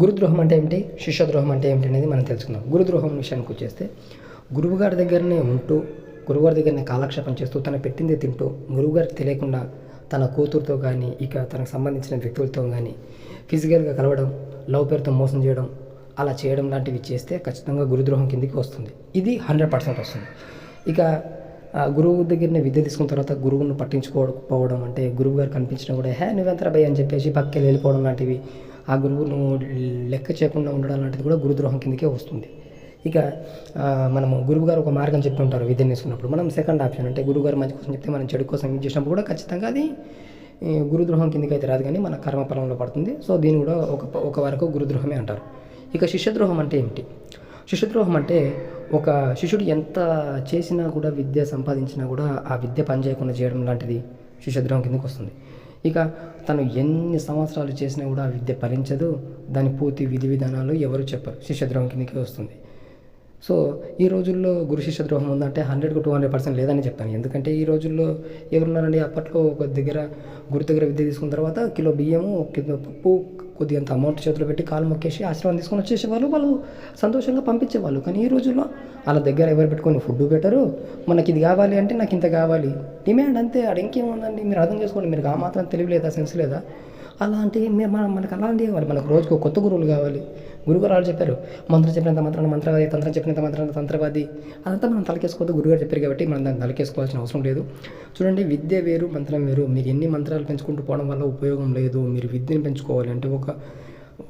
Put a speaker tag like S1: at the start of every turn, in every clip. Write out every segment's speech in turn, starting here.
S1: గురుద్రోహం అంటే ఏమిటి? శిష్యద్రోహం అంటే ఏమిటి అనేది మనం తెలుసుకుందాం. గురుద్రోహం విషయానికి వచ్చేస్తే గురువుగారి దగ్గరనే ఉంటూ గురువుగారి దగ్గరనే కాలక్షేపం చేస్తూ తను పెట్టిందే తింటూ గురువుగారికి తెలియకుండా తన కూతురుతో కానీ ఇక తనకు సంబంధించిన వ్యక్తులతో కానీ ఫిజికల్గా కలవడం లవ్ పేరుతో మోసం చేయడం అలా చేయడం లాంటివి చేస్తే ఖచ్చితంగా గురుద్రోహం కిందికి వస్తుంది. ఇది హండ్రెడ్ పర్సెంట్ వస్తుంది. ఇక గురువు దగ్గరనే విద్య తీసుకున్న తర్వాత గురువును పట్టించుకోకపోవడం అంటే గురువు గారు కూడా హే నువ్వెంతరా భయ్ అని చెప్పేసి పక్కకి వెళ్ళిపోవడం లాంటివి ఆ గురువును లెక్క చేయకుండా ఉండడం లాంటిది కూడా గురుద్రోహం కిందకే వస్తుంది. ఇక మనము గురువు గారు ఒక మార్గం చెప్తుంటారు ఉంటారు విద్యను తీసుకున్నప్పుడు మనం సెకండ్ ఆప్షన్ అంటే గురువుగారు మంచి కోసం చెప్తే మనం చెడు కోసం చేసినప్పుడు కూడా ఖచ్చితంగా అది గురుద్రోహం కిందకి అయితే రాదు కానీ మన కర్మఫలంలో పడుతుంది. సో దీన్ని కూడా ఒక ఒక వరకు గురుద్రోహమే అంటారు. ఇక శిష్యద్రోహం అంటే ఏమిటి? శిష్యద్రోహం అంటే ఒక శిష్యుడు ఎంత చేసినా కూడా విద్య సంపాదించినా కూడా ఆ విద్య పనిచేయకుండా చేయడం లాంటిది శిష్యద్రోహం కిందకి వస్తుంది. ఇక తను ఎన్ని సంవత్సరాలు చేసినా కూడా ఆ విద్య ఫలించదు. దాని పూర్తి విధి విధానాలు ఎవరు చెప్పరు. శిష్యద్రోహం కిందకి వస్తుంది. సో ఈ రోజుల్లో గురు శిష్య ద్రోహం ఉందంటే హండ్రెడ్కు టూ హండ్రెడ్ పర్సెంట్ లేదని చెప్పాను ఎందుకంటే ఈ రోజుల్లో ఎవరున్నారండి? అప్పట్లో ఒక దగ్గర గురు దగ్గర విద్య తీసుకున్న తర్వాత కిలో బియ్యము కిలో పప్పు కొద్దిగంత అమౌంట్ చేతిలో పెట్టి కాలు మొక్కేసి ఆశ్రమం తీసుకొని వచ్చేసేవాళ్ళు. వాళ్ళు సంతోషంగా పంపించేవాళ్ళు. కానీ ఈ రోజుల్లో వాళ్ళ దగ్గర ఎవరు పెట్టుకొని ఫుడ్ పెట్టరు. మనకి ఇది కావాలి అంటే నాకు ఇంత కావాలి. డిమాండ్ అంతే. ఆడ ఇంకేముందండి? మీరు అర్థం చేసుకోండి. మీరు ఆ మాత్రం తెలివి లేదా సెన్స్ లేదా? అలాంటి మనం మనకు అలాంటివి కావాలి? మనకు రోజుకు కొత్త గురువులు కావాలి. గురుగారు చెప్పారు మంత్రం చెప్పినంత మంత్రాన్ని మంత్రవాది తంత్రం చెప్పినంత మంత్రాన్ని తంత్రవాది. అదంతా మనం తలకేసుకోవద్దు గురుగారు చెప్పారు కాబట్టి మనం దాన్ని తలకేసుకోవాల్సిన అవసరం లేదు. చూడండి విద్య వేరు మంత్రం వేరు. మీరు ఎన్ని మంత్రాలు పెంచుకుంటూ పోవడం వల్ల ఉపయోగం లేదు. మీరు విద్యను పెంచుకోవాలి అంటే ఒక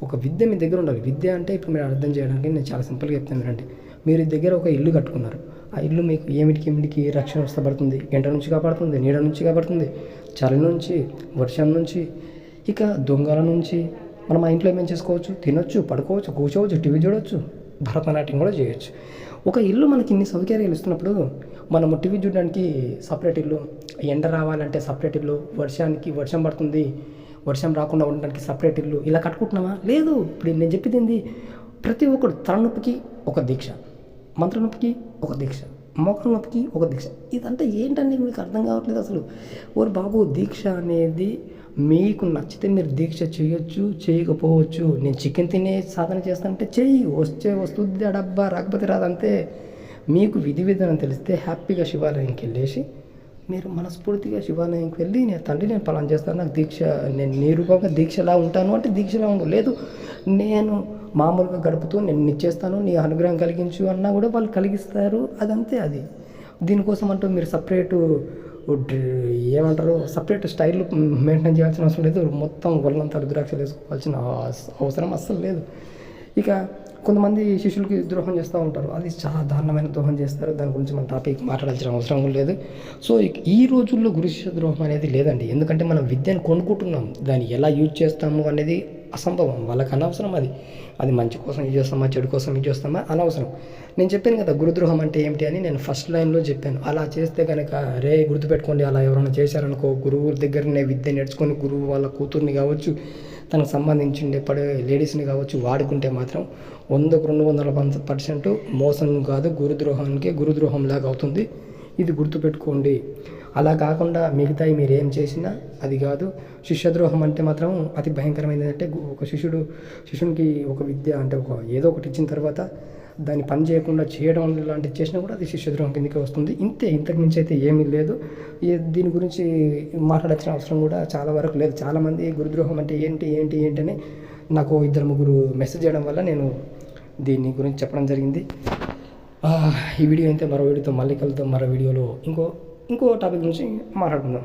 S1: ఒక విద్య మీ దగ్గర ఉండాలి. విద్య అంటే ఇప్పుడు మీరు అర్థం చేయడానికి నేను చాలా సింపుల్గా చెప్తాను వినండి. మీరు దగ్గర ఒక ఇల్లు కట్టుకున్నారు. ఆ ఇల్లు మీకు ఏమిటికి ఏమిటికి రక్షణ వస్తపడుతుంది ఎండ నుంచి కాపాడుతుంది నీడ నుంచి కాపాడుతుంది చలి నుంచి వర్షం నుంచి ఇక దొంగల నుంచి మనం మా ఇంట్లో ఏమేం చేసుకోవచ్చు తినొచ్చు పడుకోవచ్చు కూర్చోవచ్చు టీవీ చూడవచ్చు భరతనాట్యం కూడా చేయొచ్చు. ఒక ఇల్లు మనకి ఇన్ని సౌకర్యాలు ఇస్తున్నప్పుడు మనము టీవీ చూడడానికి సపరేట్ ఇల్లు ఎండ రావాలంటే సపరేట్ ఇల్లు వర్షానికి వర్షం పడుతుంది వర్షం రాకుండా ఉండడానికి సపరేట్ ఇల్లు ఇలా కట్టుకుంటున్నామా? లేదు. ఇప్పుడు నేను చెప్పింది ఏంది? ప్రతి ఒక్కరు తలనొప్పికి ఒక దీక్ష మంత్రనొప్పికి ఒక దీక్ష. మొఖం నొప్పికి ఒక దీక్ష. ఇదంటే ఏంటండి మీకు అర్థం కావట్లేదు అసలు? ఓరి బాబు దీక్ష అనేది మీకు నచ్చితే మీరు దీక్ష చేయొచ్చు చేయకపోవచ్చు. నేను చికెన్ తినే సాధన చేస్తానంటే చెయ్యి వస్తే వస్తుంది ఆ డబ్బా రాకపోతే రాదంతే. మీకు విధి విధానం తెలిస్తే హ్యాపీగా శివాలయంకి వెళ్ళేసి మీరు మనస్ఫూర్తిగా శివాలయంకి వెళ్ళి నేను తండ్రి నేను పలాన్ చేస్తాను నాకు దీక్ష నేను నీ రూపంగా దీక్షలా ఉంటాను అంటే దీక్షలా ఉండు. లేదు నేను మామూలుగా గడుపుతూ నేను నిచ్చేస్తాను నీ అనుగ్రహం కలిగించు అన్నా కూడా వాళ్ళు కలిగిస్తారు. అదంతే అది. దీనికోసం అంటూ మీరు సపరేటు ఏమంటారు సపరేట్ స్టైల్ మెయింటైన్ చేయాల్సిన అవసరం లేదు. మొత్తం వల్లంతా రుద్రాక్షలు వేసుకోవాల్సిన అవసరం అస్సలు లేదు. ఇక కొంతమంది శిష్యులకి ద్రోహం చేస్తూ ఉంటారు. అది చాలా దారుణమైన ద్రోహం చేస్తారు. దాని గురించి మన టాపిక్ మాట్లాడాల్సిన అవసరం లేదు. సో ఈ రోజుల్లో గురు శిష్య ద్రోహం అనేది లేదండి. ఎందుకంటే మనం విద్యను కొనుక్కుంటున్నాం. దాన్ని ఎలా యూజ్ చేస్తాము అనేది అసంభవం. వాళ్ళకి అనవసరం అది. అది మంచి కోసం యూజ్ చేస్తామా చెడు కోసం యూజ్ చేస్తామా? అనవసరం. నేను చెప్పాను కదా గురుద్రోహం అంటే ఏమిటి అని నేను ఫస్ట్ లైన్లో చెప్పాను. అలా చేస్తే కనుక రే గుర్తుపెట్టుకోండి అలా ఎవరైనా చేశారనుకో గురువు దగ్గరనే విద్య నేర్చుకొని గురువు వాళ్ళ కూతుర్ని కావచ్చు తనకు సంబంధించి పడే లేడీస్ని కావచ్చు వాడుకుంటే మాత్రం వందకు రెండు వందల పర్సెంట్ మోసం కాదు గురుద్రోహానికి గురుద్రోహం లాగా అవుతుంది. ఇది గుర్తుపెట్టుకోండి. అలా కాకుండా మిగతాయి మీరు ఏం చేసినా అది కాదు. శిష్యద్రోహం అంటే మాత్రం అతి భయంకరమైనది అంటే ఒక శిష్యుడు శిష్యునికి ఒక విద్య అంటే ఒక ఏదో ఒకటి ఇచ్చిన తర్వాత దాన్ని పని చేయకుండా చేయడం లాంటివి చేసినా కూడా అది శిష్యద్రోహం కిందకే వస్తుంది. ఇంతే ఇంతకు మించి అయితే ఏమీ లేదు. దీని గురించి మాట్లాడాల్సిన అవసరం కూడా చాలా వరకు లేదు. చాలామంది గురుద్రోహం అంటే ఏంటి ఏంటి ఏంటి అని నాకు ఇద్దరు ముగ్గురు మెసేజ్ చేయడం వల్ల నేను దీని గురించి చెప్పడం జరిగింది. ఈ వీడియో అయితే మరో వీడియోతో మళ్ళీ కలుద్దాం. మరో వీడియోలో ఇంకో ఇంకో టాపిక్ గురించి మాట్లాడుకుందాం.